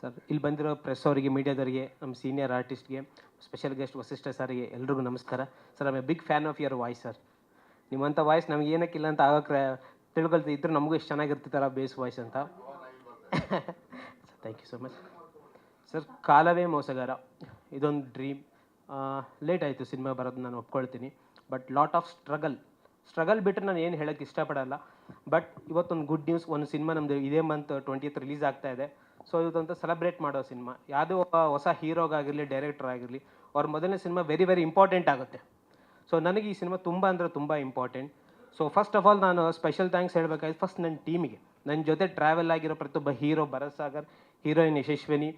Sir, ಇಲ್ಲಿ ಬಂದಿರೋ press ಅವರಿಗೆ ಮೀಡಿಯಾದವರಿಗೆ ನಮ್ಮ ಸೀನಿಯರ್ ಆರ್ಟಿಸ್ಟ್ಗೆ ಸ್ಪೆಷಲ್ ಗೆಸ್ಟ್ ವಸಿಷ್ಠ ಸರ್ಗೆ ಎಲ್ರಿಗೂ ನಮಸ್ಕಾರ. Sir I a big fan of your voice sir ನಿಮ್ಮಂಥ ವಾಯ್ಸ್ ನಮ್ಗೆ ಏನಕ್ಕಿಲ್ಲ ಅಂತ ಆಗೋಕ್ಕೆ ತಿಳ್ಕೊಳ್ತಾ ಇದ್ರು ನಮಗೂ ಎಷ್ಟು ಚೆನ್ನಾಗಿರ್ತಿತ್ತಲ್ಲ ಬೇಸ್ ವಾಯ್ಸ್ ಅಂತ. Thank you so much sir ಕಾಲವೇ ಮೋಸಗಾರ. ಇದೊಂದು ಡ್ರೀಮ್ ಲೇಟ್ ಆಯಿತು ಸಿನಿಮಾ ಬರೋದು, ನಾನು ಒಪ್ಕೊಳ್ತೀನಿ. But lot of struggle struggle ಬಿಟ್ಟರೆ ನಾನು ಏನು ಹೇಳೋಕ್ಕೆ ಇಷ್ಟಪಡಲ್ಲ. ಬಟ್ ಇವತ್ತೊಂದು ಗುಡ್ ನ್ಯೂಸ್ ಒಂದು ಸಿನಿಮಾ ನಮ್ಮದು ಇದೇ ಮಂತ್ ಟ್ವೆಂಟಿಯತ್ ರಿಲೀಸ್ ಆಗ್ತಾ ಇದೆ. ಸೊ ಇದೊಂದು ಸೆಲೆಬ್ರೇಟ್ ಮಾಡೋ ಸಿನಿಮಾ ಯಾವುದೇ ಒಬ್ಬ ಹೊಸ ಹೀರೋಗಾಗಿರಲಿ ಡೈರೆಕ್ಟರ್ ಆಗಿರಲಿ, ಅವ್ರ ಮೊದಲನೇ ಸಿನಿಮಾ ವೆರಿ ವೆರಿ ಇಂಪಾರ್ಟೆಂಟ್ ಆಗುತ್ತೆ. ಸೊ ನನಗೆ ಈ ಸಿನಿಮಾ ತುಂಬ ಅಂದರೆ ತುಂಬ important so first of all ನಾನು ಸ್ಪೆಷಲ್ ಥ್ಯಾಂಕ್ಸ್ ಹೇಳಬೇಕಾದ್ರೆ ಫಸ್ಟ್ ನನ್ನ ಟೀಮಿಗೆ ನನ್ನ ಜೊತೆ ಟ್ರಾವೆಲ್ ಆಗಿರೋ ಪ್ರತಿಯೊಬ್ಬ ಹೀರೋ, ಭರತ್ ಸಾಗರ್ ಹೀರೋಯಿನ್ ಯಶಸ್ವಿನಿ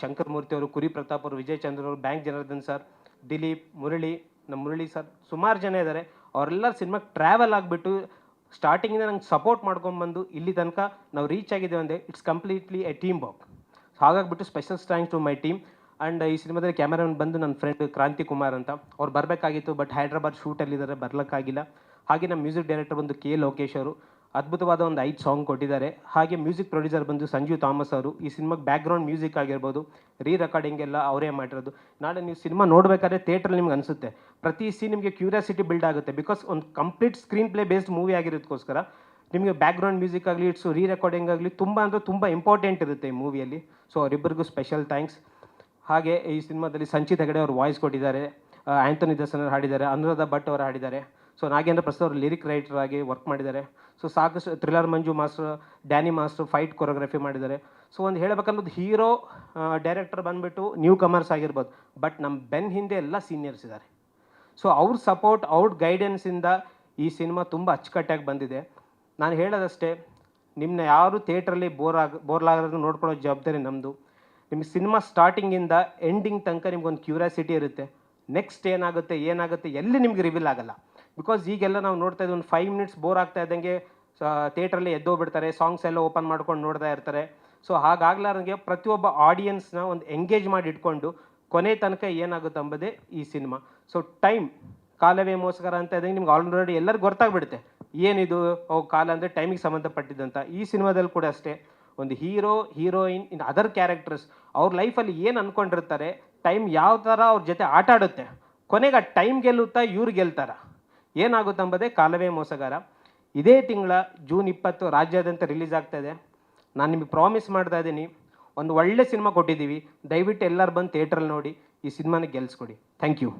ಶಂಕರ್ ಮೂರ್ತಿ ಅವರು, ಕುರಿ ಪ್ರತಾಪ್ ಅವರು, ವಿಜಯ್ ಚಂದ್ರ ಅವರು, ಬ್ಯಾಂಕ್ ಜನಾರ್ದನ್ ಸರ್ ದಿಲೀಪ್, ಮುರಳಿ, ನಮ್ಮ ಮುರಳಿ ಸರ್ ಸುಮಾರು ಜನ ಇದ್ದಾರೆ ಅವರೆಲ್ಲರ ಸಿನಿಮಾಗೆ ಟ್ರಾವೆಲ್ ಆಗಿಬಿಟ್ಟು ಸ್ಟಾರ್ಟಿಂಗಿಂದ ನಂಗೆ ಸಪೋರ್ಟ್ ಮಾಡ್ಕೊಂಬಂದು ಇಲ್ಲಿ ತನಕ ನಾವು ರೀಚ್ ಆಗಿದ್ದೇವೆ ಅಂದರೆ it's completely a team work ಹಾಗಾಗ್ಬಿಟ್ಟು special thanks to my team and ಈ ಸಿನಿಮಾದಲ್ಲಿ ಕ್ಯಾಮರಾಮನ್ ಬಂದು ನನ್ನ ಫ್ರೆಂಡ್ ಕ್ರಾಂತಿ ಕುಮಾರ್ ಅಂತ. ಅವ್ರು ಬರಬೇಕಾಗಿತ್ತು ಬಟ್ ಹೈದ್ರಾಬಾದ್ ಶೂಟಲ್ಲಿದ್ದಾರೆ ಬರ್ಲಿಕ್ಕಾಗಿಲ್ಲ. ಹಾಗೆ ನಮ್ಮ ಮ್ಯೂಸಿಕ್ ಡೈರೆಕ್ಟರ್ ಬಂದು ಕೆ ಲೋಕೇಶ್ ಅವರು. ಅದ್ಭುತವಾದ ಒಂದು ಐದು ಸಾಂಗ್ ಕೊಟ್ಟಿದ್ದಾರೆ. ಹಾಗೆ ಮ್ಯೂಸಿಕ್ ಪ್ರೊಡ್ಯೂಸರ್ ಬಂದು ಸಂಜೀವ್ ಥಾಮಸ್ ಅವರು, ಈ ಸಿನಿಮಾಗೆ ಬ್ಯಾಕ್ಗ್ರೌಂಡ್ ಮ್ಯೂಸಿಕ್ ಆಗಿರ್ಬೋದು ರೀ ರೆಕಾರ್ಡಿಂಗ್ ಎಲ್ಲ ಅವರೇ ಮಾಡಿರೋದು. ನಾಳೆ ನೀವು ಸಿನಿಮಾ ನೋಡಬೇಕಾದ್ರೆ ಥಿಯೇಟ್ರಲ್ಲಿ ನಿಮ್ಗೆ ಅನಿಸುತ್ತೆ. ಪ್ರತಿ ಸೀನ್ ನಿಮಗೆ ಕ್ಯೂರಿಯಾಸಿಟಿ ಬಿಲ್ಡ್ ಆಗುತ್ತೆ. ಬಿಕಾಸ್ ಒಂದು complete screenplay based movie ಆಗಿರೋದಕ್ಕೋಸ್ಕರ ನಿಮಗೆ ಬ್ಯಾಕ್ಗ್ರೌಂಡ್ ಮ್ಯೂಸಿಕ್ ಆಗಲಿ ಇಟ್ಸು ರೀ ರೆಕಾರ್ಡಿಂಗ್ ಆಗಲಿ ತುಂಬ ಅಂದರೆ ತುಂಬ ಇಂಪಾರ್ಟೆಂಟ್ ಇರುತ್ತೆ ಈ ಮೂವಿಯಲ್ಲಿ ಸೊ ಅವರಿಬ್ಬರಿಗೂ ಸ್ಪೆಷಲ್ ಥ್ಯಾಂಕ್ಸ್ ಹಾಗೆ ಈ ಸಿನಿಮಾದಲ್ಲಿ ಸಂಚಿತ್ ಹೆಗಡೆ ಅವರು ವಾಯ್ಸ್ ಕೊಟ್ಟಿದ್ದಾರೆ. ಆ್ಯಂಥನಿ ದರ್ಶನ್ ಅವರು ಹಾಡಿದ್ದಾರೆ, ಅನುರಾಧ ಭಟ್ ಅವರು ಹಾಡಿದ್ದಾರೆ. ಸೊ ನಾಗೇಂದ್ರ ಪ್ರಸಾದ್ ಅವರು ಲಿರಿಕ್ ರೈಟರ್ ಆಗಿ ವರ್ಕ್ ಮಾಡಿದ್ದಾರೆ. ಸೊ ಸಾಕಷ್ಟು thriller Manju master Danny master fight choreography ಮಾಡಿದ್ದಾರೆ. ಸೊ ಒಂದು ಹೇಳಬೇಕನ್ನೋದು ಹೀರೋ ಡೈರೆಕ್ಟರ್ ಬಂದುಬಿಟ್ಟು ನ್ಯೂ ಕಮರ್ಸ್ ಆಗಿರ್ಬೋದು. ಬಟ್ ನಮ್ಮ ಬೆನ್ ಹಿಂದೆ ಎಲ್ಲ ಸೀನಿಯರ್ಸ್ ಇದ್ದಾರೆ. ಸೊ ಅವ್ರ ಸಪೋರ್ಟ್ ಅವ್ರ ಗೈಡೆನ್ಸಿಂದ ಈ ಸಿನಿಮಾ ತುಂಬ ಅಚ್ಚುಕಟ್ಟಾಗಿ ಬಂದಿದೆ. ನಾನು ಹೇಳೋದಷ್ಟೇ ನಿಮ್ಮನ್ನ ಯಾರು ಥಿಯೇಟ್ರಲ್ಲಿ ಬೋರ್ ಆಗ ಬೋರ್ಲಾಗದ್ರೆ ನೋಡ್ಕೊಳ್ಳೋ ಜವಾಬ್ದಾರಿ ನಮ್ಮದು ನಿಮಗೆ ಸಿನಿಮಾ ಸ್ಟಾರ್ಟಿಂಗಿಂದ ಎಂಡಿಂಗ್ ತನಕ ನಿಮ್ಗೊಂದು ಕ್ಯೂರಿಯಾಸಿಟಿ ಇರುತ್ತೆ. ನೆಕ್ಸ್ಟ್ ಏನಾಗುತ್ತೆ ಏನಾಗುತ್ತೆ, ಎಲ್ಲಿ ನಿಮ್ಗೆ ರಿವೀಲ್ ಆಗಲ್ಲ. ಬಿಕಾಸ್ ಈಗೆಲ್ಲ ನಾವು ನೋಡ್ತಾ ಇದ್ದೀವಿ, ಒಂದು ಫೈವ್ ಮಿನಿಟ್ಸ್ ಬೋರ್ ಆಗ್ತಾ ಇದ್ದಂಗೆ ಥಿಯೇಟ್ರಲ್ಲಿ ಎದ್ದೋಗ್ಬಿಡ್ತಾರೆ ಸಾಂಗ್ಸ್ ಎಲ್ಲ ಓಪನ್ ಮಾಡ್ಕೊಂಡು ನೋಡ್ತಾ ಇರ್ತಾರೆ. ಸೊ ಹಾಗಾಗ್ಲಾರಂಗೆ ಪ್ರತಿಯೊಬ್ಬ ಆಡಿಯನ್ಸ್ನ ಒಂದು ಎಂಗೇಜ್ ಮಾಡಿ ಇಟ್ಕೊಂಡು, ಕೊನೆ ತನಕ ಏನಾಗುತ್ತೆ ಅಂಬೋದೇ ಈ ಸಿನಿಮಾ ಸೊ ಟೈಮ್ ಕಾಲವೇ ಮೋಸ್ಕರ ಅಂತ ಇದ್ದಂಗೆ ನಿಮ್ಗೆ ಆಲ್ರೆಡಿ ಎಲ್ಲರಿಗೂ ಗೊತ್ತಾಗ್ಬಿಡುತ್ತೆ. ಏನಿದು? ಕಾಲ ಅಂದರೆ ಟೈಮಿಗೆ ಸಂಬಂಧಪಟ್ಟಿದ್ದಂಥ ಈ ಸಿನಿಮಾದಲ್ಲಿ ಕೂಡ ಅಷ್ಟೇ. ಒಂದು hero heroine in other characters ಅವ್ರ ಲೈಫಲ್ಲಿ ಏನು ಅಂದ್ಕೊಂಡಿರ್ತಾರೆ ಟೈಮ್ ಯಾವ ಥರ ಅವ್ರ ಜೊತೆ ಆಟ ಆಡುತ್ತೆ ಕೊನೆಗೆ ಆ ಟೈಮ್ ಗೆಲ್ಲುತ್ತಾ ಇವ್ರು ಗೆಲ್ತಾರ? ಏನಾಗುತ್ತೆ ಅಂಬುದೇ ಕಾಲವೇ ಮೋಸಗಾರ. ಇದೇ ತಿಂಗಳ ಜೂನ್ ಇಪ್ಪತ್ತು ರಾಜ್ಯಾದ್ಯಂತ ರಿಲೀಸ್ ಆಗ್ತಾ ಇದೆ. ನಾನು ನಿಮಗೆ ಪ್ರಾಮಿಸ್ ಮಾಡ್ತಾ ಇದ್ದೀನಿ, ಒಂದು ಒಳ್ಳೆ ಸಿನಿಮಾ ಕೊಟ್ಟಿದ್ದೀವಿ. ದಯವಿಟ್ಟು ಎಲ್ಲರೂ ಬಂದು ಥಿಯೇಟ್ರಲ್ಲಿ ನೋಡಿ, ಈ ಸಿನಿಮಾನ ಗೆಲ್ಲಿಸ್ಕೊಡಿ ಥ್ಯಾಂಕ್ ಯು.